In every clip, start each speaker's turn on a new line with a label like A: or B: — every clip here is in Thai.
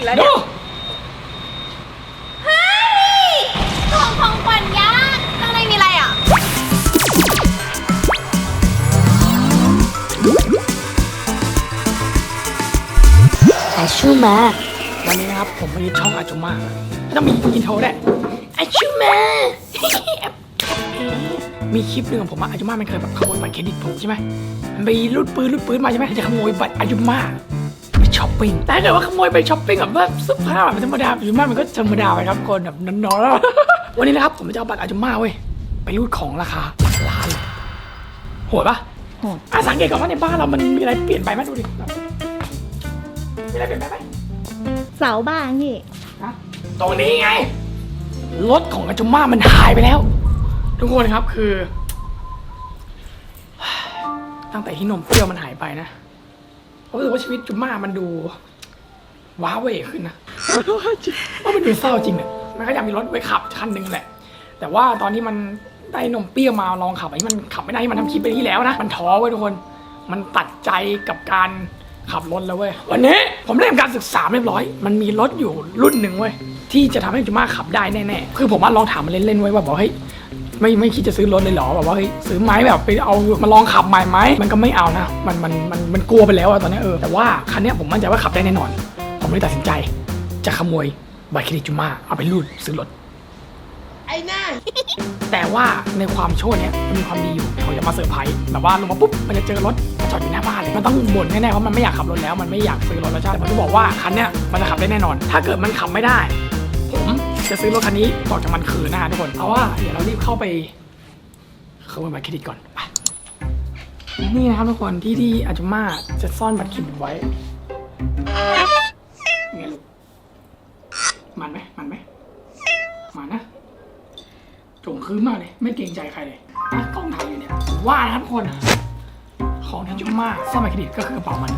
A: อีกแล้ว
B: ดู
A: เนี่ย
C: เฮ้ยของของขวัญยักษ์ข้างในมีอะไรอะ
B: อาชูมาวันนี้นะครับผมมาที่ช่องอาจูมาต้องมีอินโทรด้วยอาชูมา มีคลิปหนึ่งของผมอะอาจูมามันเคยแบบขโมยบัตรเครดิตผมใช่ไหมมันไปรูดปืนรูดปืนมาใช่ไหมจะขโมยบัตรอาจูมาไป ช้อปปิ้งแต่ถ้าเกิดว่าขโมยไปช้อปปิ้งแบบว่าเสื้อผ้าแบบธรรมดาอาจูมามันก็ธรรมดาไปครับคนแบบนอนๆวันนี้นะครับผมจะเอาบัตรอาจูมาเว้ยไปรูดของราคาหลักล้านเลยโหดปะ
A: โหด
B: อะสังเกตก่อนว่าในบ้านเรามันมีอะไรเปลี่ยนไปไหมดูดิมีอะไรเปลี่ยนไปไหม
A: เสาบ้านพี่
B: นะตรงนี้ไงรถของอาจุมมามันหายไปแล้ว ทุกคนครับคือ ตั้งแต่ที่นมเปรี้ยวมันหายไปนะ ผมรู้สึกว่าชีวิตจุมมามันดู ว้าเหวขึ้นนะว่ามันดูเศร้าจริงเนี่ยมันก็อยากมีรถไว้ขับคันหนึ่งแหละ แต่ว่าตอนที่มันได้นมเปรี้ยวมาลองขับอันนี้มันขับไม่ได้ที่มันทำคลิปไปที่แล้วนะ มันท้อเว้ยทุกคน มันตัดใจกับการขับรถแล้วเว้ย วันนี้ผมได้ทำการศึกษาเรียบร้อย มันมีรถอยู่รุ่นหนึ่งเว้ยที่จะทำให้จุมาขับได้แน่ๆ คือผมว่าลองถามมันเล่นๆไว้ว่าบอกเฮ้ย ไม่ไม่คิดจะซื้อรถเลยเหรอแบบว่าเฮ้ยซื้อไหมแบบไปเอามาลองขับใหม่ไหมมันก็ไม่เอานะ มันมันมันมันกลัวไปแล้วอะตอนนี้เออแต่ว่าคันเนี้ยผมมั่นใจว่าขับได้แน่นอน ผมเลยตัดสินใจ จะขโมยบัตรเครดิตจุมาเอาไปรูดซื้อรถแต่ว่าในความชั่วเนี้ยมันมีความดีอยู่เขาจะมาเซอร์ไพรส์แบบว่าลงมาปุ๊บมันจะเจอรถจอดอยู่หน้าบ้านเลยมันต้องบ่นแน่ๆเพราะมันไม่อยากขับรถแล้วมันไม่อยากซื้อรถแล้วใช่แต่ผมจะบอกว่าคันเนี้ยมันจะขับได้แน่นอน ถ้าเกิดมันขับไม่ได้ผม จะซื้อรถคันนี้ต่อจากมันคืนนะฮะทุกคนเอาว่าเดี๋ยวเรารีบเข้าไปเข้าไปบัตรเครดิตก่อนไปนี่นะครับทุกคนที่ที่อาจุมาจะซ่อนบัตรเครดิตไว้ไงลูกมันไหมมันไหมมันนะจงคืนมากเลย ไม่เกรงใจใครเลยนะกล้องถ่ายอยู่เนี่ยว่านะครับทุกคน ของที่จุมาซ่อมบัตรเครดิตก็คือกระเป๋ามัน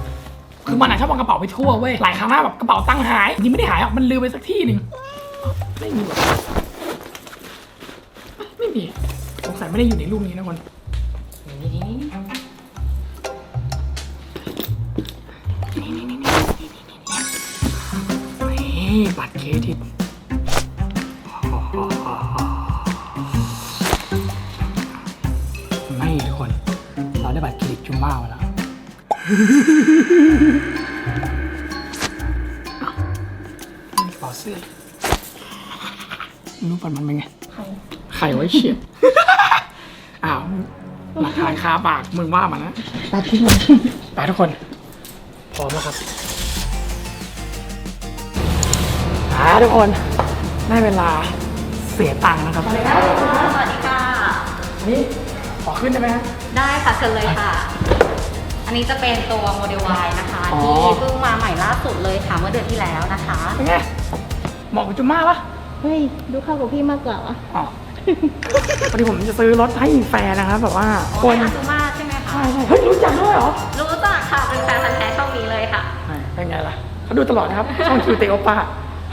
B: คือมันอะชอบวางกระเป๋าไปทั่วเว้ยหลายครั้งหน้าแบบกระเป๋าตังหายจริงไม่ได้หายหรอกมันลืมไปสักที่หนึ่ง ไม่มีหรอไม่มีสงสัยไม่ได้อยู่ในรูปนี้นะคนนี่นี่นี่นี่นี่นี่นี่บัตรเครดิตไม่ทุกคน เราได้บัตรเครดิตจุมบ้ามาแล้วอ้าวนี่กระเป๋าเสื้อ รูปมันมันเป็นไงไข่ไว้เฉียด อ้าวหลักฐานคาปากมึงว่ามันนะ
A: ตัดที่มัน
B: ไปทุกคน พร้อมแล้วครับมาทุกคน ได้เวลาเสียตังค์นะครับ
C: สวัสดีค่ะ
B: นี่ขอขึ้นได้ไหมฮะ
C: ได้ค่ะเชิญเลยค่ะ อันนี้จะเป็นตัวโมเดล Y นะคะ
B: อ๋อ
C: ที่เพิ่งมาใหม่ล่าสุดเลยค่ะเมื่อเดือนที่แล้วนะคะ
B: เป็นไงเหมาะกับจุม่าปะ
A: เฮ้ย ดูเข้ากับพี่มากกว่าวะ
B: อ๋อพอดีผมจะซื้อรถให้แฟนนะครับแบบว่าค
C: คนนอาซูมาใช่ไหมคะ
B: ใช่ใช่เฮ้ยรู้จักด้วยเหรอ
C: รู้จักค่ะ เป็นแฟนพันธุ์แท้ช่องนี้เลยค่ะ
B: ใช่เป็นไงล่ะเขาดูตลอดนะครับ ช่องคิวเตโอป้า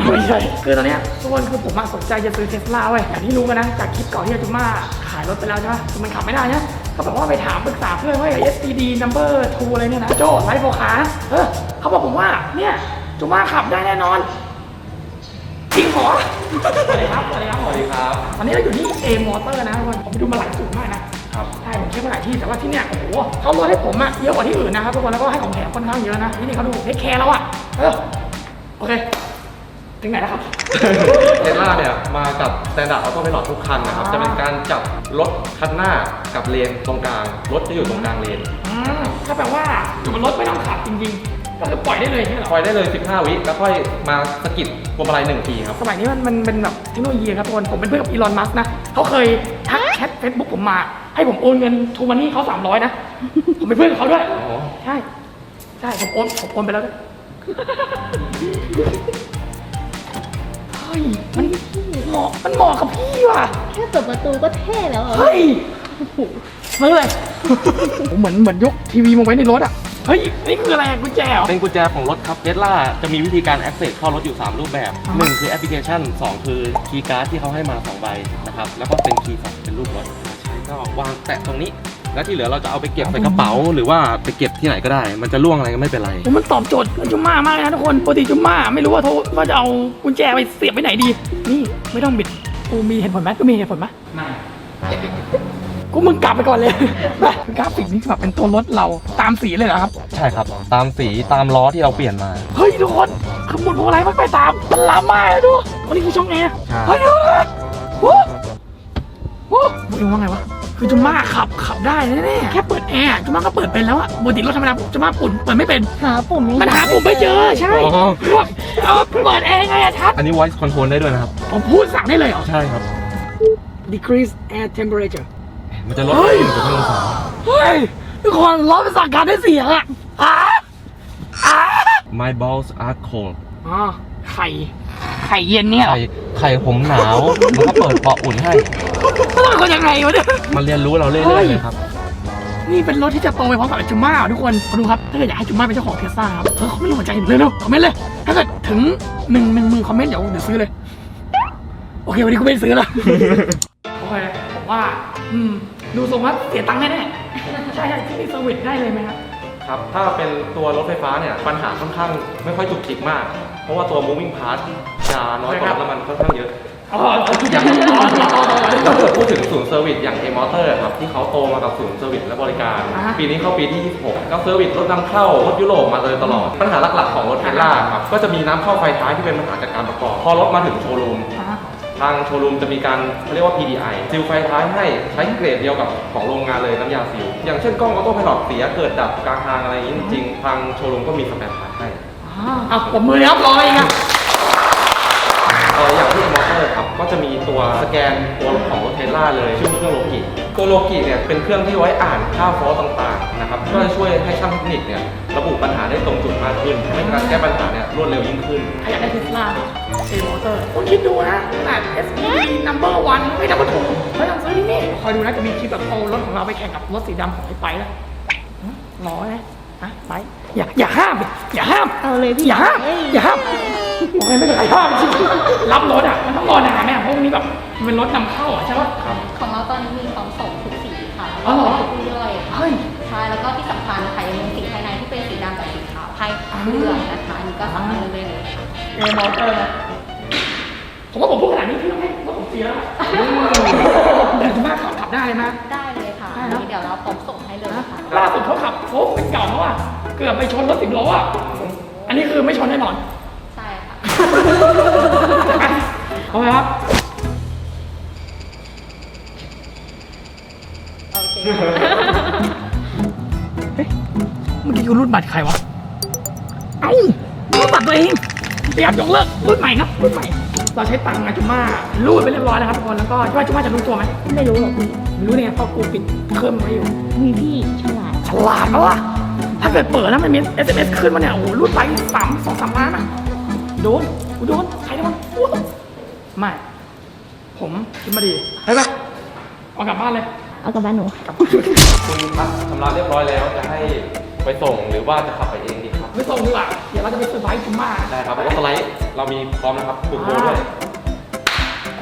B: ไม่ใช่คือตอนเนี้ยทุกคนคือผมอะสนใจจะซื้อเทสลาเว้ยอย่างที่รู้กันนะ จากคลิปเก่าที่อาจุม่าขายรถไปแล้วใช่ไหมคือมันขับไม่ได้นะเขาบอกว่าไปถามปรึกษาเพื่อนว่า STD number 2อะไรเนี่ยนะโจไลฟ์โฟคาเออเขาบอกผมว่าเนี่ยจุม่าขับได้แน่นอนจริงเหรอ สวัสดีครับ สวัสดีครับ
D: สวัสดีครับ
B: ตอนนี้เราอยู่ที่เอมอเตอร์นะทุกคน ผมไปดูมาหลายจุดมากนะ ครับ ใช่ ผมเช็คมาหลายที่ แต่ว่าที่เนี่ย โอ้โหเขาลดให้ผมอะเยอะกว่าที่อื่นนะครับทุกคน แล้วก็ให้ของแถมค่อนข้างเยอะนะ ที่นี่เขาดูเทคแคร์เราอะเออโอเค ถึงไหนแล้วครับ
D: เทสลาเนี่ยมากับสแตนดาร์ดออโต้ไพลอตทุกคันนะครับ
B: อ่า
D: จะเป็นการจับรถคันหน้ากับเลนตรงกลาง รถจะอยู่ตรงกลางเลน
B: อืมถ้าแปลว่าอยู่บนรถไม่ต้องขับจริงๆก็คือ ปล่อยได้เลยใช่ไหมเหร
D: คอ
B: อย
D: ได้เลย 15 วิแล้วค่อยมาสะกิดพวงมาลัยหนึ่งทีครับ
B: สมัยนี้มันมันเป็นแบบเทคโนโลยีครับทุกคนผมเป็นเพื่อนกับอีลอนมัสก์นะเขาเคยทักแชทเฟซบุ๊กผมมา ให้ผมโอนเงินทูมันนี่เขา300 นะ ผมเป็นเพื่อนกับเขาด้วย
D: อ๋อ
B: ใช่ ใช่ผมโอนผมโอนไปแล้วด้วยเฮ้ยมันเหมาะมันเหมาะกับพี่ว่ะ
A: แค่เปิดประตูก็เท่แล้วอะ
B: เฮ้ยเฮ้ยเหมือนเหมือนยกทีวีมาไว้ในรถอะ เฮ้ย นี่คืออะไรอะกุญแจเหรอ
D: เป็นกุญแจของรถครับเทสลาจะมีวิธีการ access เข้ารถอยู่ 3 รูปแบบ
B: อ่า
D: 1คือแอปพลิเคชัน 2 คือคีย์การ์ดที่เขาให้มา 2 ใบนะครับ แล้วก็เป็นคีย์สับเป็นรูปรถใช้ก็วางแตะตรงนี้ แล้วที่เหลือเราจะเอาไปเก็บใส่กระเป๋า หรือว่าไปเก็บที่ไหนก็ได้ มันจะล่วงอะไรก็ไม่เป็นไร
B: ผมมันตอบโจทย์จุมม่ามากเลยนะทุกคนปกติจุมม่าไม่รู้ว่าโทรว่าจะเอากุญแจไปเสียบไปไหนดี นี่ไม่ต้องบิดกูมีเหตุผลไหมกูมีเหตุผลไหมไม่ กูมึงกลับไปก่อนเลยไปกราฟิกนี่แบบเป็นตัวรถเราตามสีเลยเหรอครับ
D: ใช่ครับ ตามสีตามล้อที่เราเปลี่ยนมา
B: เฮ้ยทุกคนขบวนพวงอะไรมันไปตามมันล้ำมากเลยดูวันนี้คือช่องแอร์
D: ใช่
B: เฮ้ยดูโอ้โหมึงว่าไงวะคือจุมม่าขับขับได้แน่ๆแค่เปิดแอร์จุมม่าก็เปิดเป็นแล้วอะปกติรถธรรมดาจุมม่าปุ่นเปิดไม่เป็น
A: หาปุ่ม
B: มันหาปุ่มไม่เจอใช่
D: อ๋อ
B: ว่าเอาเปิดแอร์ไงอะชัด
D: อันนี้ voice control ได้ด้วยนะครับ
B: ผมพูดสั่งได้เลยเหรอ
D: ใช่ครับ
B: decrease air temperature
D: มันจะลด
B: เฮ้ย
D: ขึ้นถึงองศา
B: เฮ้ยทุกคนล้อเป็นสั่งการได้เสียงอะอะอะ
D: My balls are cold
B: อ๋อไข่ไข่เย็นเนี่ยเหรอ
D: ไข่ไข่ผมหนาวมันก็เปิดเปาะอุ่นให้
B: มันต้องเป็นคนยังไงวะเนี่ย
D: มันเรียนรู้เราเรื่
B: เฮ้
D: อย
B: ย
D: ๆเลยครับ
B: นี่เป็นรถที่จะโตไปพร้อมกับจูม่าทุกคนมาดูครับ ถ้าเกิดอยากให้จูม่าเป็นเจ้าของเทสลาครับเออคอมเมนต์หัวใจเลยเร็วคอมเมนต์เลย ถ้าเกิดถึงหนึ่งหนึ่งหมื่นคอมเมนต์เดี๋ยวเดี๋ยวซื้อเลย โอเค วันนี้กูไม่ได้ซื้อแล้วโอเคผมว่า อืม ดูทรงว่าเสียตังค์แน่ๆใช่ใช่ที่นี่เซอร์วิสได้เลยไหมครับ
D: ครับ ถ้าเป็นตัวรถไฟฟ้าเนี่ย ปัญหาค่อนข้างไม่ค่อยจุกจิกมาก เพราะว่าตัว moving part จะน้อยกว่า
B: ใช่ครับ
D: น้ำมันค่อนข้างเยอะ
B: อ๋อทุกอย่างอ๋อ
D: ถ้าเกิดพูดถึงศูนย์เซอร์วิสอย่าง A Motor ครับ ที่เขาโตมากับศูนย์เซอร์วิสและบริการ
B: อ่าฮะ
D: ปีนี้เข้าปีที่ 26 ก็เซอร์วิสรถนำเข้ารถยุโรปมาเลยตลอด ปัญหาหลักๆของรถเทสลาครับ ก็จะมีน้ำเข้าไฟท้ายที่เป็นปัญหาจากการประกอบ พอรถมาถึงโชว์รูม
B: อะ
D: ทางโชว์รูมจะมีการเขาเรียกว่า PDI ซิลไฟท้ายให้ใช้เกรดเดียวกับของโรงงานเลยน้ำยาซิลอย่างเช่นกล้องออโต้ไพลอตเสียเกิดดับกลางทางอะไรอย่างนี้จริงๆทางโชว์รูมก็มีสแปร์พาร์ทให้
B: อะอะผมมือเลยครับรออะไรอีกอะ
D: เอออย่างที่มอเตอร์ครับก็จะมีตัวสแกนตัวของรถเทสลาเลยชื่อเครื่องโลกิตัวโลกิเนี่ยเป็นเครื่องที่ไว้อ่านค่าฟอสต่างๆนะครับก็จะช่วยให้ช่างเทคนิคเนี่ยระบุปัญหาได้ตรงจุดมากขึ้นทำให้การแก้ปัญหาเนี่ยรวดเร็วยิ่งขึ้น
B: ใครอยากได้เทสลา เอมอเตอร์คุณคิดดูนะขนาด S E number one ไม่นับถูกเขายังซื้อที่นี่คอยดูนะจะมีคลิปแบบเอารถของเราไปแข่งกับรถสีดำของไอ้ไปแล้วหึรอไหมฮะไปอย่าอย่าห้าม อย่าห้าม
A: เอาเลยพี่
B: อย่าห้าม
A: เอ้ย
B: อย่าห้ามโอเคไม่เป็นไรห้ามจริงรับรถอะมันต้องรอนานแม่เพราะวันนี้แบบมันเป็นรถนำเข้าอะใช่ปะ
C: ของเราตอนนี้มีพร้อมส่งทุกสีค่ะ
B: อ๋อเหรอ
C: ทุกเรื่อย
B: เฮ้ย
C: ใช่แล้วก็ที่สำคัญนะคะยังมีสีภายในที่เป็นสีดำกับสีขาวให้เลือกนะคะอันนี้ก็สามารถเลือกได้เลยค่ะ
B: เอมอเตอร์นะ ผมว่าผมพูดขนาดนี้พี่ต้องให้ว่าผมเสียแล้วอะแต่คุณมากขับขับได้เลยนะ
C: ได้เลยค่ะ
B: ได้
C: อัน
B: เนอะ
C: นี้เดี๋ยวเราพร้อมส่งให้เลยค่ะ
B: ล่าสุดเขาขับโฟกเป็นเก่าเขาอะเกือบไปชนรถสิบล้ออะอันนี้คือไม่ชนแน่นอน
C: ใช่ค่ะ
B: เอาไหมครับ
C: โอเค
B: เฮ้ยเมื่อกี้คือรุ่นบัตรใครวะ เอ้ารุ่นบัตรตัวเอง พยายามยกเลิกรุ่นใหม่นะรุ่นใหม่ เราใช้ตังค์อาจุม่ารูดไปเรียบร้อยแล้วครับทุกคนแล้วก็คิดว่าจุม่าจะรู้ตัวไหม
A: ไม่รู้หรอกพี่
B: ไม่รู้เนี่ยเพราะกูปิดเครื่องมันไว้อยู่
A: มีพี่ฉลาด
B: ฉลาดปะวะถ้าเกิดเปิดแล้วมันมี SMS ขึ้นมาเนี่ยโอ้โหรูดไปสามสองสามล้านอะโดนกูโดนใครโดนกูไม่ผมคิดมาดีไปไปเอากลับบ้านเลย
A: เอากลับบ้านหนู
B: กลับบ้าน
D: คุณพักชำระเรียบร้อยแล้วจะให้ไปส่งหรือว่าจะขับไปเองดีครับ
B: ไม่ส่งดีกว่าเดี๋ยวเราจะไปเซอร์ไพรส์จุม่า
D: ได้ครับรถสไลด์เรามีพร้อมนะครับบุกโบด้วย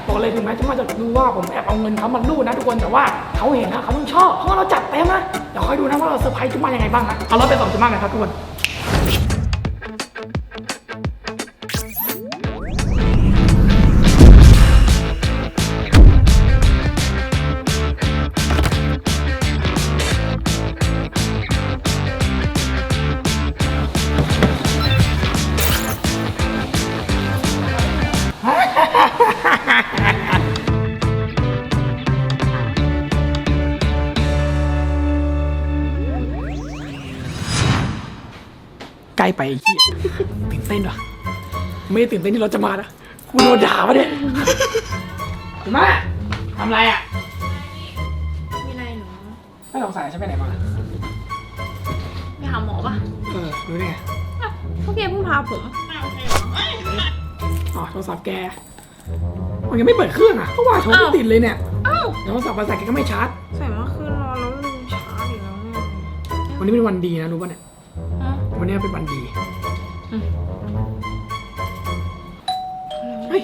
B: บอกเลยถึงแม้จุม่าจะรู้ว่าผมแอบเอาเงินเขามารูดนะทุกคนแต่ว่าเขาเห็นนะเขาต้องชอบเพราะว่าเราจัดเต็มนะเดี๋ยวคอยดูนะว่าเราเซอร์ไพรส์จุม่ายังไงบ้างนะเอารถไปส่งจุม่ากันครับทุกคน ใกล้ไปไอ้เหี้ยตื่นเต้นว่ะไม่ได้ตื่นเต้นที่รถจะมานะกูโดนด่าปะเนี่ยจุม่าทำไรอะ
C: มีอะไรหนู
B: ไม่สงสัยฉันไปไหนมา
C: ไปหาหมอปะ
B: เออรู้ได้ไง
C: พวกแกเพิ่งพาผม
B: อ๋อโทรศัพท์แกมันยังไม่เปิดเครื่องอะเพราะว่าโทรไม่ติดเลยเนี่ย
C: อ้าว
B: แล้วโทรศัพท์มาใส่แกก็ไม่ชาร์จ
C: ใส่เมื่อคืนนอนแล้วลืมชาร์จอีกแล้วเนี่ย
B: วันนี้เป็นวันดีนะรู้ป่ะเนี่ย
C: ฮะ
B: วันนี้เป็นวันดี
C: อืม
B: เฮ้ย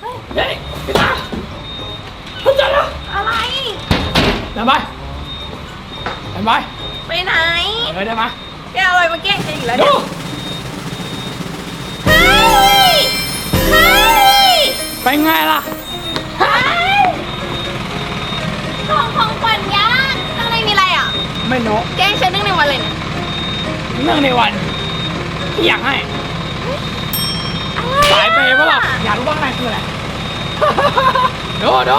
B: เฮ้ยไปตามเข้าใจแล้ว
C: อะไร
B: แล้วไปไปไป
C: ไปไหน
B: เดินได้ไหม
C: แกเอาอะไรมาแกล้งฉันอีกแล้ว
B: ดู
C: เนี่ยเฮ้ยเฮ้ย
B: ไปไงล่ะ
C: เฮ้ยของของขวัญยักษ์ข้างในมีอะไรอะ
B: ไม่รู้
C: แกล้งฉันเรื่องในวันเลยเนี่ย
B: เรื่องในวันที่อยากให้สายเปย์ปะล่ะอยากรู้บ้างอะไรคืออะไร ดูดู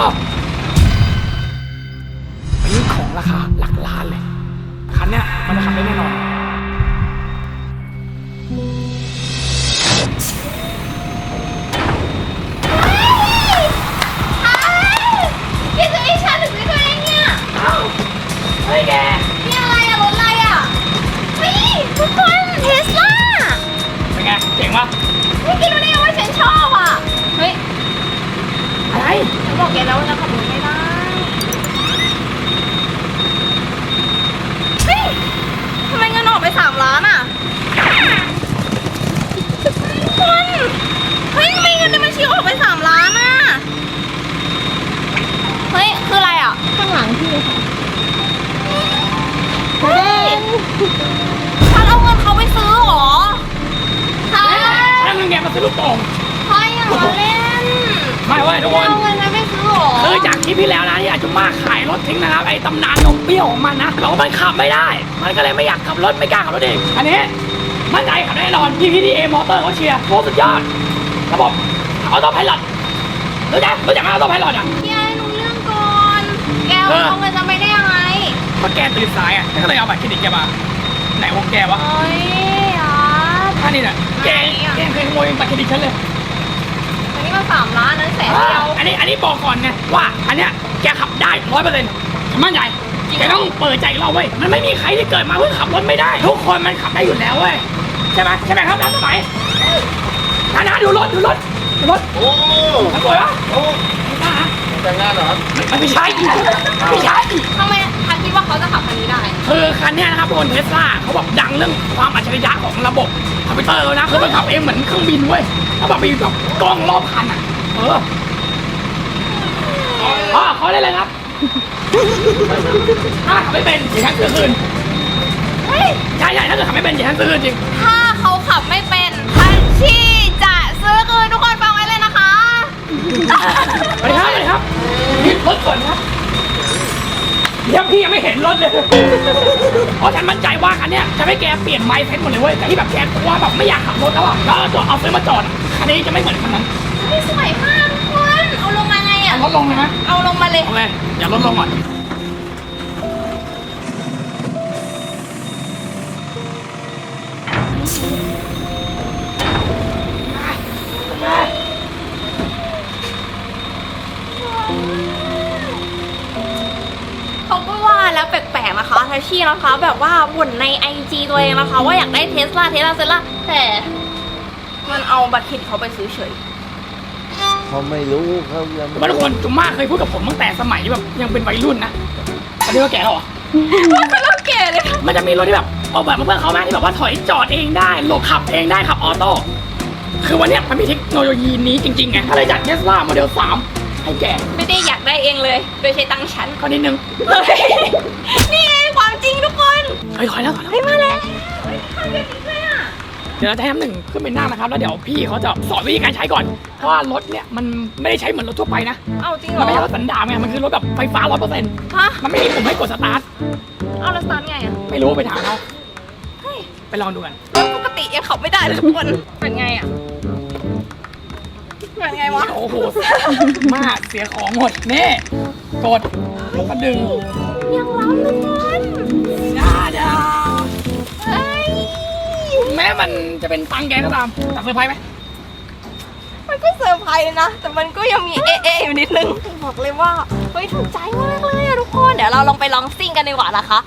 B: เป็นของราคาหลักล้านเลย คันเนี้ยมันจะขับได้แน่นอน
C: แกจะให้ฉันหรือไม่ตัวเองเนี่ย
B: เอ้าเฮ้ยแก งเจ๋งปะ
C: ไม่คิดว่าได้ว่าฉันชอบอะเฮ้ย
B: อะไร
C: ฉันบอกแกแล้วว่าจะขับรถไม่ได้ เฮ้ยทำไมเงินออกไปสามล้านอะทุกคนเฮ้ยทำไมเงินในบัญชีออกไปสามล้านอะเฮ้ย คืออะไรอะ
A: ข้างหลังพี่ค่ะ
C: เฮ้ยฉันเอาเงินเขาไปซื้อเหรอใช่
B: ถ้าเงินแกมา ซื้อลูกโป่ง
C: ใช่อย่างละเล่น
B: ไม่เว้ยทุกคน
C: เอาเงินฉันไปซื้อเหรอ
B: คือจากคลิปที่แล้วนะที่อาจุมาขายรถทิ้งนะครับไอ้ตำนานนมเปรี้ยวของมันนะเรามันขับไม่ได้ มันก็เลยไม่อยากขับรถไม่กล้าขับรถเองอันนี้มั่นใจขับได้แน่นอน PPDA มอเตอร์เขาเชียร์โคตรสุดยอดระบบออโต้ไพลอตรู้จักรู้จักไหมออโต้ไพลอตอะ
C: แกให้รู้เรื่องก่อนแกเอาเอาเงินฉันไปได้ยังไง
B: ก็แกตื่นสายอะฉันก็เลยเอาบัตรเครดิตแกมาไหนวงแกวะ
C: เฮ้ยอาร์ต
B: ท่านี่น่ะ แก
C: ไหนอะ
B: แกเคยขโมยบัตรเครดิตฉันเลย
C: อันนี้มันสามล้านนั้นแสนเดียว
B: อันนี้อันนี้บอกก่อนไงว่าอันเนี้ยแกขับได้ร้อยเปอร์เซ็นต์มั่นใจแกต้องเปิดใจเราเว้ยมันไม่มีใครที่เกิดมาเพื่อขับรถไม่ได้ ทุกคนมันขับได้อยู่แล้วเว้ยใช่ไหมใช่ไหมครับน้าสมัยนานาดูรถดูรถดูรถ
D: โอ้
B: มันสวยปะโอ้ไม่
D: แต่งงานเหรอครับ
B: มันไม่ใช่ไม่ใช่
C: ทำไมทันคิดว่าเขาจะขับคันนี้ได้
B: คือคันเนี้ยนะครับบนเทสลาเขาบอกดังเรื่องความอัจฉริยะของระบบ คอมพิวเตอร์นะคือมันขับเองเหมือนเครื่องบินเว้ยเขาบอกมีแบบกล้องรอบคันอะ เอออ๋อเขาได้เลยครับถ้าขับไม่เป็นอย่าฉันซื้อคืน
C: เฮ้ย
B: ใช่ใช่ถ้าเกิดขับไม่เป็นอย่าฉันซื้อคืนจริง
C: ถ้าเขาขับไม่เป็นทันที่จะซื้อคืนทุกคนฟังไว้เลยนะคะ
B: สวัสดีครับสวัสดีครับนี่รถก่อนครับเดี๋ ยวพี่ยังไม่เห็นรถเลยเพราะฉันมั่นใจว่าคันเนี้ยจะให้แกเปลี่ยนไมซ์เซ็ตหมดเลยเว้ยแต่ที่แบบแกกลัวแบบไม่อยากขับรถแล้วอะแล้วเอาตัวเอาซื้อมาจอดคันนี้จะไม่เหมือนคันนั้น
C: ไม่สวยมากทุกคนเอาลงมาไง
B: เอา
C: อะ
B: รถลงเลยไหม
C: เอาลงมาเลย
B: โอเคอย่าลดลงก่อน
C: ทัชชี่นะคะ แบบว่าบ่นในไอจีตัวเองนะคะ ว่าอยากได้เทสลาเทสลาเทสลาแต่ มันเอาบัตรเครดิตเขาไปซื้อเฉย
E: เขาไม่รู้เขายัง
B: ว่าทุกคนจุมม่าเคยพูดกับผมตั้งแต่สมัยแบบยังเป็นวัยรุ่นนะตอนนี้ก็แก่แล้วเหรอ
C: ว่าเป็นรถเก๋เลย
B: มันจะมีรถที่แบบออกแบบมาเพื่อเขาไหมที่แบบว่าถอยจอดเองได้หลบขับเองได้ขับออโต้คือวันเนี้ยมันมีเทคโนโลยีนี้จริงๆไงก็เลยจัดเทสลาโมเดล3ให้แก
C: ไม่ได้อยากได้เองเลย โดยใช้ตังค์ฉัน
B: ก็นิดนึง
C: เฮ้ยนี่ไง คน
B: เฮ้ยถอยแล้วถอยแล้ว
C: เฮ้ยมาแล้วเฮ้ยทำเด็ดจริงเลยอะ
B: เดี๋ยวเราจะให้น้ำหนึ่งขึ้นไปนั่งนะครับ แล้วเดี๋ยวพี่เขาจะสอนวิธีการใช้ก่อน เพราะว่ารถเนี่ยมันไม่ได้ใช้เหมือนรถทั่วไปนะ
C: เอาจริงเหร
B: มันไม่ใช่ร
C: อ
B: ถสันดาปไง มันคือรถแบบไฟฟ้าร้อยเปอร์เซ็นต์
C: ฮะ
B: มันไม่มีปุ่มให้กดสตาร์ท
C: เอาแล้วสตาร์ทไงอะ
B: ไม่รู้ไปถามเขา
C: เฮ้ย
B: ไปลองดูกัน
C: รถปกติยังขับไม่ได้เลยทุกคนเป็นไงอะเป็นไงวะ
B: โอ้โห มากเสียของหมด นี่ กดแล้วก็ดึง
C: ยังร้อนทุกคน
B: ดาดา
C: เฮ้ย
B: แม้มันจะเป็นตังค์แกก็ตามแต่เซอร์ไพรส์ไหม
C: มันก็เซอร์ไพรส์นะ แต่มันก็ยังมีเอะเอะอยู่นิดนึงบอกเลยว่าเฮ้ยถูกใจมากเลยอะทุกคนเดี๋ยวเราลองไปลองซิ่งกันดีกว่านะคะ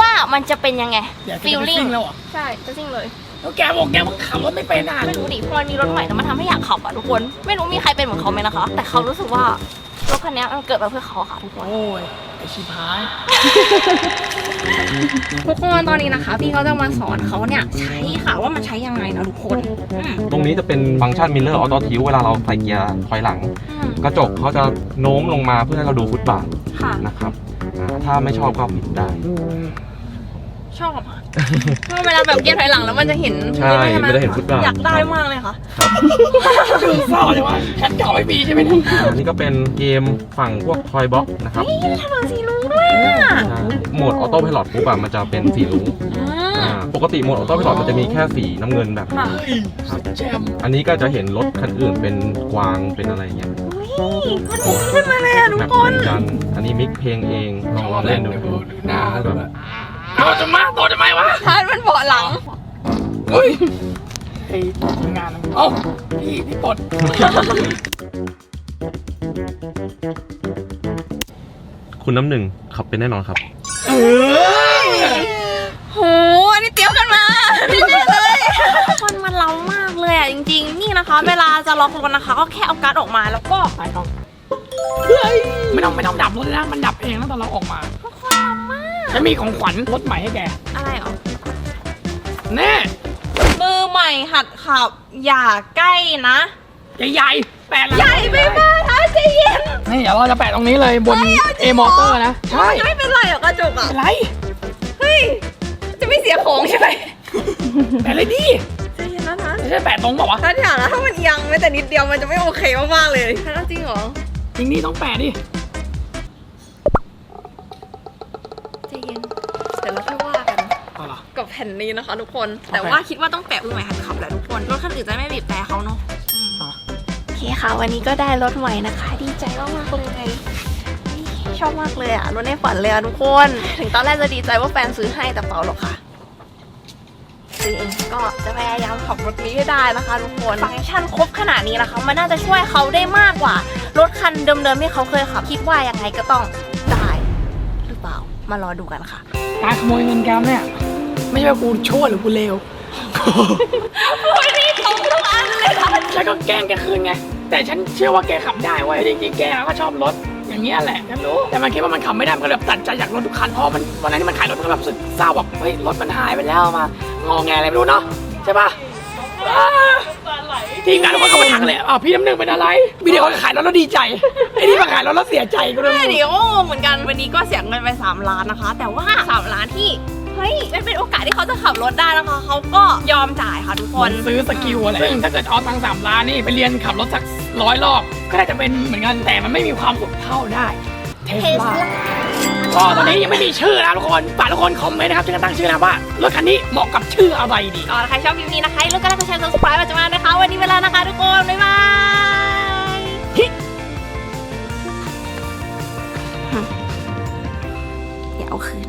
C: ว่ามันจะเป็นยังไง
B: เดี๋ยวแก
C: ฟี
B: จะ
C: ล
B: ไป
C: ลิ่ง
B: ซิ่งแล้วเหรอ
C: ใช่จะซิ่งเลย
B: แล้วแกบอกแกมึงขับรถไม่เป็นอะ
C: ไม่รู้ดิเพราะมันมีรถใหม่แล้วมันทำให้อยากขับอะทุกคน ไม่รู้มีใครเป็นเหมือนเขาไหมนะคะ แต่เขารู้สึกว่ารถคันนี้มันเกิดมาเพื่อเขาค่ะทุกคน
B: โอ้ย ไอชิพาย
C: ทุกคนตอนนี้นะคะ พี่เขาจะมาสอนเขาเนี่ย ใช้ค่ะว่ามันใช้ยังไงนะทุกคนอืม
D: ตรงนี้จะเป็นฟังก์ชันมิ r เลอร์ออโต้ทิวเวลาเราใส่เกียร์ถอยหลัง
C: อืม
D: กระจกเขาจะโน้มลงมาเพื่อให้เราดูฟุตบาท
C: ค่ะ
D: นะครับอ่าถ้าไม่ชอบก็ปิดได้
C: ชอบอะเพราะเวลาแบบเกียร์ถอยหลังแล้วมันจะเห็น
D: ใช่
C: ห
D: ไม่ได้เห็นฟุตบาท
C: อยากได้มากเลยค่ะ
B: ดูเศร้าเลยวะแคทเก่าไม่มีใช่ไหมเนี่ย
D: อันนี้ก็เป็นเกมฝั่งพวกทอยบ็อกนะครับ
C: ถนนสีรุ้งด้วยอะ
D: ใช่โหมดออโต้พ i l o t ปุ๊บอะมันจะเป็นสีรุ้ง
C: อืม
D: อ่าปกติโหมดออโต้พ i l o t มันจะมีแค่สีน้ำเงินแบบนี้
C: ค่ะ
B: เฮ้ยสุดแจม
D: อันนี้ก็จะเห็นรถคันอื่นเป็นกวางเป็นอะไรเงี้ย
C: อุ้ยมันดีขึ้นมาเลยอะทุก
D: แบบ
C: ค
D: เหมื
C: น
D: อนกันอันนี้มิกเพลงเองลองลองเล่นดู
B: ดูหน้า
D: แบ
B: แบ บบเอาจะมาต่อจะไหมวะ
C: ทานมันเบาะหลัง
B: เฮ้ยไอ้ทีมงานนะเอ้าพี่พี่ปลด
D: คุณน้ำหนึ่งขับเป็นแน่นอนครับ
B: เออ
C: โหอันนี้เตรียมกันมาพี่เเลยคนมันเล้ามากเลยอะจริง ๆ นี่นะคะ เวลาจะล็อกรถนะคะ ก็แค่เอาการ์ดออกมาแล้วก็
B: ไปกล้องเฮ้ยไม่ต้องไม่ต้องดับรถเลยนะ มันดับเองแล้วตอนเราออกมา
C: ทุกคนเล้ามาก
B: จะมีของขวัญรถใหม่ให้แก
C: อะไรอ๋อ
B: แน่
C: มือใหม่หัดขับ อย่าใกล้นะ
B: ใหญ่ๆแปะหลัง
C: ใหญ่ไปมากนะใจเย็น
B: นี่เดี๋ยวเราจะแปะตรงนี้เลยบน A มอเตอร์นะ ใช่
C: จะไม่เป็นไรหรอกกระจกอะ
B: เป็นไร
C: เฮ้ย จะไม่เสียของใช่ไหม
B: แปะเลยดิ
C: ใจเย็นนะทัน
B: ไม่ใช่แปะตรงบอกว่าวะ
C: ถ้าอย่างนะถ้ามันเอียงแม้แต่นิดเดียวมันจะไม่โอเคมากๆเลยทันจริงเหรอ
B: จริงนี่ต้องแปะดิ
C: กับแผ่นนี้นะคะทุกคน
B: โอเค
C: แต่ว่าคิดว่าต้องแปะมือใหม่หัดขับแหละทุกคน รถคันอื่นจะไม่บีบแต่เขาเนาะอืม
B: อะ
C: โอเคค่ะ วันนี้ก็ได้รถใหม่นะคะ ดีใจมากๆเลยชอบมากเลยอะรถในฝันเลยอะทุกคน ถึงตอนแรกจะดีใจว่าแฟนซื้อให้แต่เปล่าหรอกค่ะซื้อเองก็จะพยายามขับรถนี้ให้ได้นะคะทุกคน ฟังก์ชันครบขนาดนี้นะคะ มันน่าจะช่วยเขาได้มากกว่า รถคันเดิมๆที่เขาเคยขับคิดว่ายังไงก็ต้องได้ หรือเปล่ามารอดูกันค่ะ
B: การขโมยเงินแกมเนี่ย ไม่ใช่ว่ากูชั่วหรือกูเลว
C: วันนี้ตรงทุกอันเลยค่ะ
B: แล้วก็แกล้งแกคืนไง แต่ฉันเชื่อว่าแกขับได้เว้ยจริงๆแกก็ชอบรถอย่างเงี้ยแหละฉันรู้แต่มันคิดว่ามันขับไม่ได้มันก็เลยแบบตัดใจอยากรถทุกคันเพราะมันวันนั้นที่มันขายรถมันก็แบบรู้สึกเศร้าแบบเฮ้ยรถมันหายไปแล้วมางอแงอะไรไม่รู้เนาะใช่ปะอ่าทีมงานทุกคนก็มาทักเลยอ้าวพี่น้ำหนึ่งเป็นอะไรมีเดียวขายรถแล้วดีใจไอ้นี่มาขายรถแล้วเสียใจก็เลย
C: ใช่ดิโอ้เหมือนกันวันนี้ก็เสียเงินไป 3 ล้านนะคะ แต่ว่า 3 ล้านที่ ฮ้ยมันเป็นโอกาสที่เขาจะขับรถได้แล้วคะเขาก็ยอมจ่ายค่ะทุกค
B: นซื้อสกิลอะไรซึ่งถ้าเกิดเอาตังค์สามล้านนี่ไปเรียนขับรถสักร้อยรอบก็ได้จะเป็นเหมือนกันแต่มันไม่มีความสุขเท่าได้เทสเทลาลาก็ตอนนี้ยังไม่มีชื่อนะทุกคนฝากทุกคนคอมเมนต์นะครับช่วยกันตั้งชื่อนะว่ารถคันนี้เหมาะกับชื่ออะไรดี
C: ก่อนใครชอบคลิปนี้นะคะอย่าลืมกดไลค์กดแชร์ subscribe ปัจจุบันะคะ วันนี้เวลานะคะทุกคน บ๊ายบาย เดี๋ยวเอาคืน